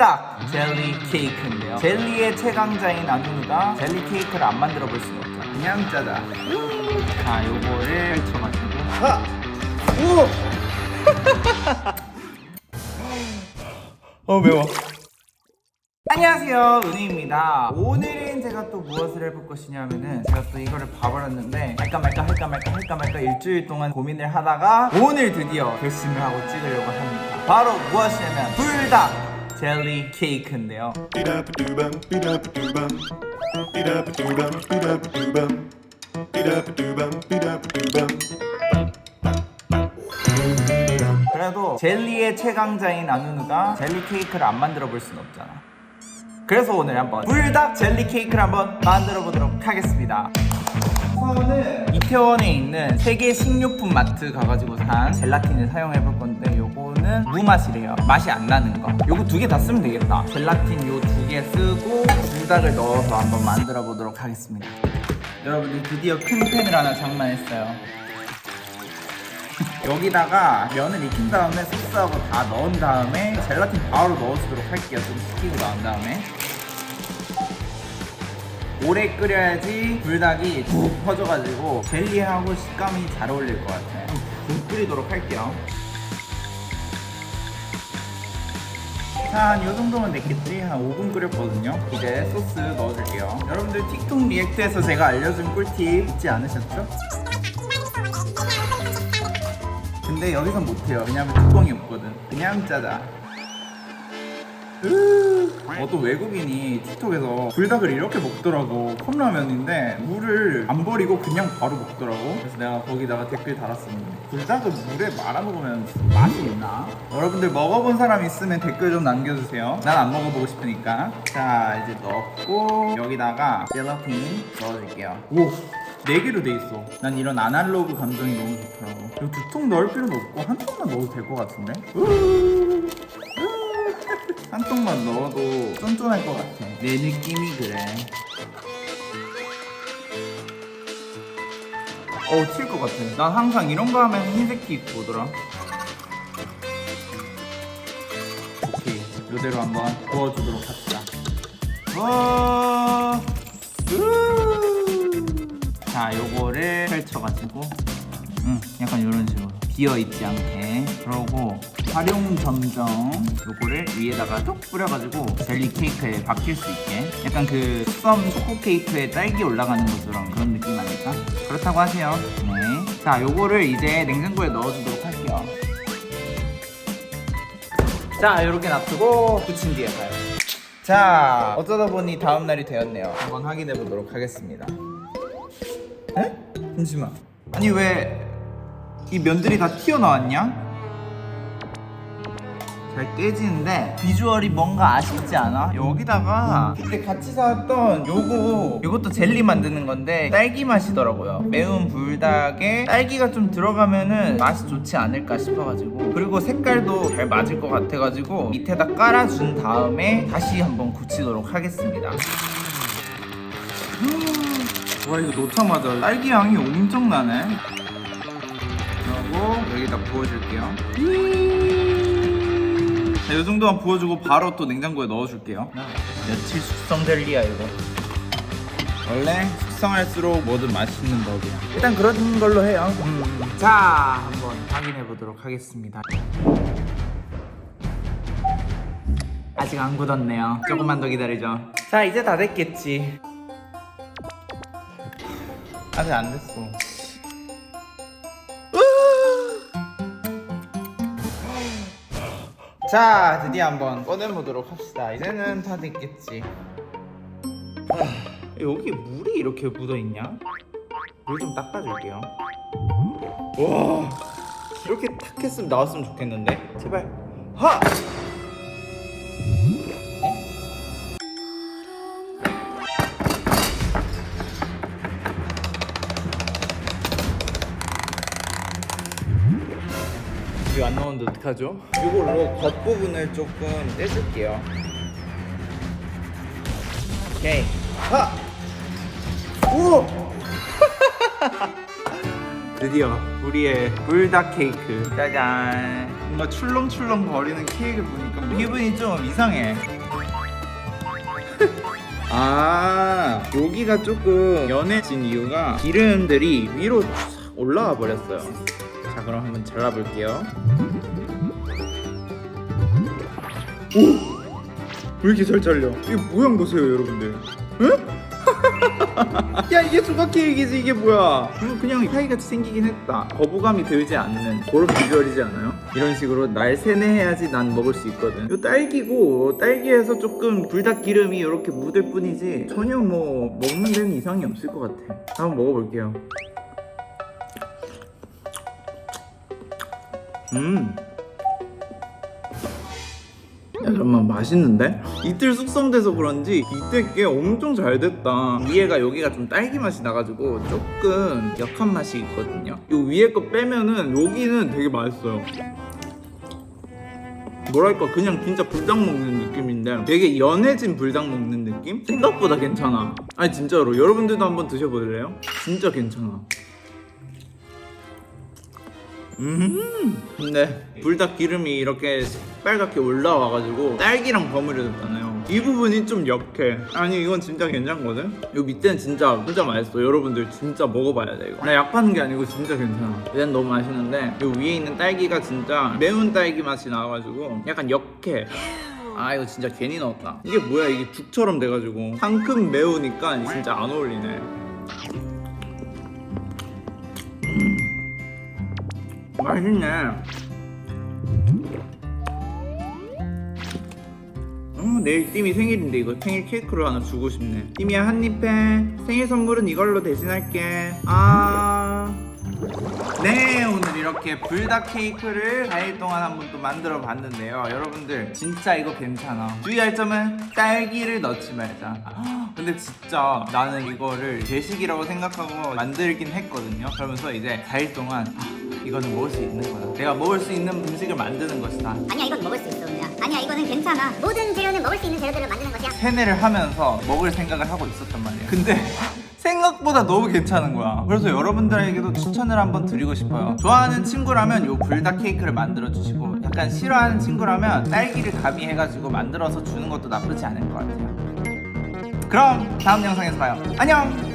불닭 젤리 케이크인데요. 젤리의 최강자인 안누누가 젤리 케이크를 안 만들어 볼 수가 없죠. 그냥 짜자. 자, 요거를 펼쳐가지고. 하! 오! 어 매워. 안녕하세요 은희입니다 오늘은 제가 또 무엇을 해볼 것이냐면은 제가 또 이거를 봐버렸는데 할까 말까 할까 말까 할까 말까 일주일 동안 고민을 하다가 오늘 드디어 결심을 하고 찍으려고 합니다 바로 무엇이냐면 불닭 젤리 케이크인데요. 그래도 젤리의 최강자인 안누누가 젤리 케이크를 안 만들어 볼 수는 없잖아. 그래서 오늘 한번 불닭 젤리 케이크를 한번 만들어 보도록 하겠습니다. 우선은 이태원에 있는 세계 식료품 마트 가가지고 산 젤라틴을 사용해 볼 건데 요 거는 무맛이래요 맛이 안 나는 거 요거 두 개 다 쓰면 되겠다 젤라틴 요 두 개 쓰고 불닭을 넣어서 한번 만들어 보도록 하겠습니다 여러분들 드디어 큰 팬을 하나 장만했어요 여기다가 면을 익힌 다음에 소스하고 다 넣은 다음에 젤라틴 바로 넣어주도록 할게요. 좀 식히고 나온 다음에. 오래 끓여야지 불닭이 푹 퍼져가지고 젤리하고 식감이 잘 어울릴 것 같아요. 좀 끓이도록 할게요. 자, 한 요 정도면 됐겠지? 한 5분 끓였거든요. 이제 소스 넣어줄게요. 여러분들 틱톡 리액트에서 제가 알려준 꿀팁 잊지 않으셨죠? 근데 여기선 못해요. 왜냐면 뚜껑이 없거든. 그냥 짜자. 어떤 외국인이 틱톡에서 불닭을 이렇게 먹더라고 컵라면인데 물을 안 버리고 그냥 바로 먹더라고 그래서 내가 거기다가 댓글 달았었는데 불닭을 물에 말아 먹으면 맛이 있나? 여러분들 먹어본 사람 있으면 댓글 좀 남겨주세요 난 안 먹어보고 싶으니까 자 이제 넣고 여기다가 젤라틴 넣어줄게요 오! 네 개로 돼 있어. 난 이런 아날로그 감정이 너무 좋더라고. 이거 두통 넣을 필요는 없고 한 통만 넣어도 될 것 같은데? 한 통만 넣어도 쫀쫀할 것 같아. 내 느낌이 그래. 어우, 튈것 같아. 난 항상 이런 거 하면 흰색 티 입고 오더라. 오케이. 이대로 한번 구워주도록 합시다. 와, 으. 자, 요거를 펼쳐가지고, 음, 약간 이런 식으로 비어 있지 않게. 그러고 활용 점정 요거를 위에다가 톡 뿌려가지고 젤리 케이크에 박힐 수 있게. 약간 그썸 초코 케이크에 딸기 올라가는 것처럼 그런 느낌 아닐까? 그렇다고 하세요. 네. 자, 요거를 이제 냉장고에 넣어주도록 할게요. 자, 이렇게 놔두고 붙인 뒤에 가요. 자, 어쩌다 보니 다음 날이 되었네요. 한번 확인해 보도록 하겠습니다. 에? 잠시만. 아니 왜 이 면들이 다 튀어나왔냐? 잘 깨지는데 비주얼이 뭔가 아쉽지 않아? 여기다가 그때 같이 사왔던 요거 요것도 젤리 만드는 건데 딸기 맛이더라고요. 매운 불닭에 딸기가 좀 들어가면은 맛이 좋지 않을까 싶어가지고. 그리고 색깔도 잘 맞을 것 같아가지고 밑에다 깔아준 다음에 다시 한번 굳히도록 하겠습니다. 와 이거 넣자마자 딸기 향이 엄청 나네. 그리고 여기다 부어줄게요 자, 이 정도만 부어주고 바로 또 냉장고에 넣어줄게요. 며칠 숙성될리야 이거. 원래 숙성할수록 뭐든 맛있는 법이야. 일단 그런 걸로 해요. 음. 자 한번 확인해 보도록 하겠습니다. 아직 안 굳었네요. 조금만 더 기다리죠. 자 이제 다 됐겠지. 아직 안 됐어. 자, 드디어 한번 꺼내보도록 합시다. 이제는 다 됐겠지. 아, 여기 물이 이렇게 묻어 있냐? 물 좀 닦아줄게요. 와, 이렇게 탁 했으면 나왔으면 좋겠는데? 제발. 하! 어떡하죠? 이걸로 겉부분을 조금 떼줄게요. 오케이. 하! 오! 드디어 우리의 불닭 케이크 짜잔 뭔가 출렁출렁 거리는 케이크 보니까 기분이 좀 이상해. 아 여기가 조금 연해진 이유가 기름들이 위로 싹 올라와 버렸어요. 자 그럼 한번 잘라볼게요. 오! 왜 이렇게 잘 잘려? 이 모양 보세요 여러분들. 응? 야 이게 조각 케이크지 이게 뭐야? 음, 그냥 파이같이 생기긴 했다. 거부감이 들지 않는 그런 비주얼이지 않아요? 이런 식으로 날 세뇌해야지 난 먹을 수 있거든. 이거 딸기고 딸기에서 조금 불닭 기름이 이렇게 묻을 뿐이지 전혀 뭐 먹는 데는 이상이 없을 것 같아. 한번 먹어볼게요. 음. 야 잠깐만 맛있는데? 이틀 숙성돼서 그런지 이때 게 엄청 잘 됐다 위에가 여기가 좀 딸기 맛이 나가지고 조금 역한 맛이 있거든요 이 위에 거 빼면은 여기는 되게 맛있어요 뭐랄까 그냥 진짜 불닭 먹는 느낌인데 되게 연해진 불닭 먹는 느낌? 생각보다 괜찮아 아니 진짜로 여러분들도 한번 드셔보실래요? 진짜 괜찮아 음. 근데 불닭 기름이 이렇게 빨갛게 올라와가지고 딸기랑 버무려졌잖아요. 이 부분이 좀 역해. 아니 이건 진짜 괜찮거든? 요 밑에는 진짜 진짜 맛있어. 여러분들 진짜 먹어봐야 돼 이거. 나 약하는 게 아니고 진짜 괜찮아. 얘는 너무 맛있는데 요 위에 있는 딸기가 진짜 매운 딸기 맛이 나와가지고 약간 역해. 아 이거 진짜 괜히 넣었다. 이게 뭐야? 이게 죽처럼 돼가지고 상큼 매우니까 진짜 안 어울리네 맛있네. 어, 내일 띠미 생일인데 이거 생일 케이크로 하나 주고 싶네. 띠미야 한입 해. 생일 선물은 이걸로 대신할게. 아. 네 오늘 이렇게 불닭 케이크를 4일 동안 한번 또 만들어 봤는데요 여러분들 진짜 이거 괜찮아 주의할 점은 딸기를 넣지 말자 헉, 근데 진짜 나는 이거를 제식이라고 생각하고 만들긴 했거든요 그러면서 이제 4일 동안 아, 이거는 먹을 수 있는 거다 내가 먹을 수 있는 음식을 만드는 것이다 아니야 이건 먹을 수 있어 그냥 아니야 이거는 괜찮아 모든 재료는 먹을 수 있는 재료들을 만드는 것이야 세뇌를 하면서 먹을 생각을 하고 있었단 말이에요. 근데 생각보다 너무 괜찮은 거야. 그래서 여러분들에게도 추천을 한번 드리고 싶어요. 좋아하는 친구라면 요 불닭 케이크를 만들어 주시고 약간 싫어하는 친구라면 딸기를 가미해가지고 만들어서 주는 것도 나쁘지 않을 것 같아요. 그럼 다음 영상에서 봐요. 안녕!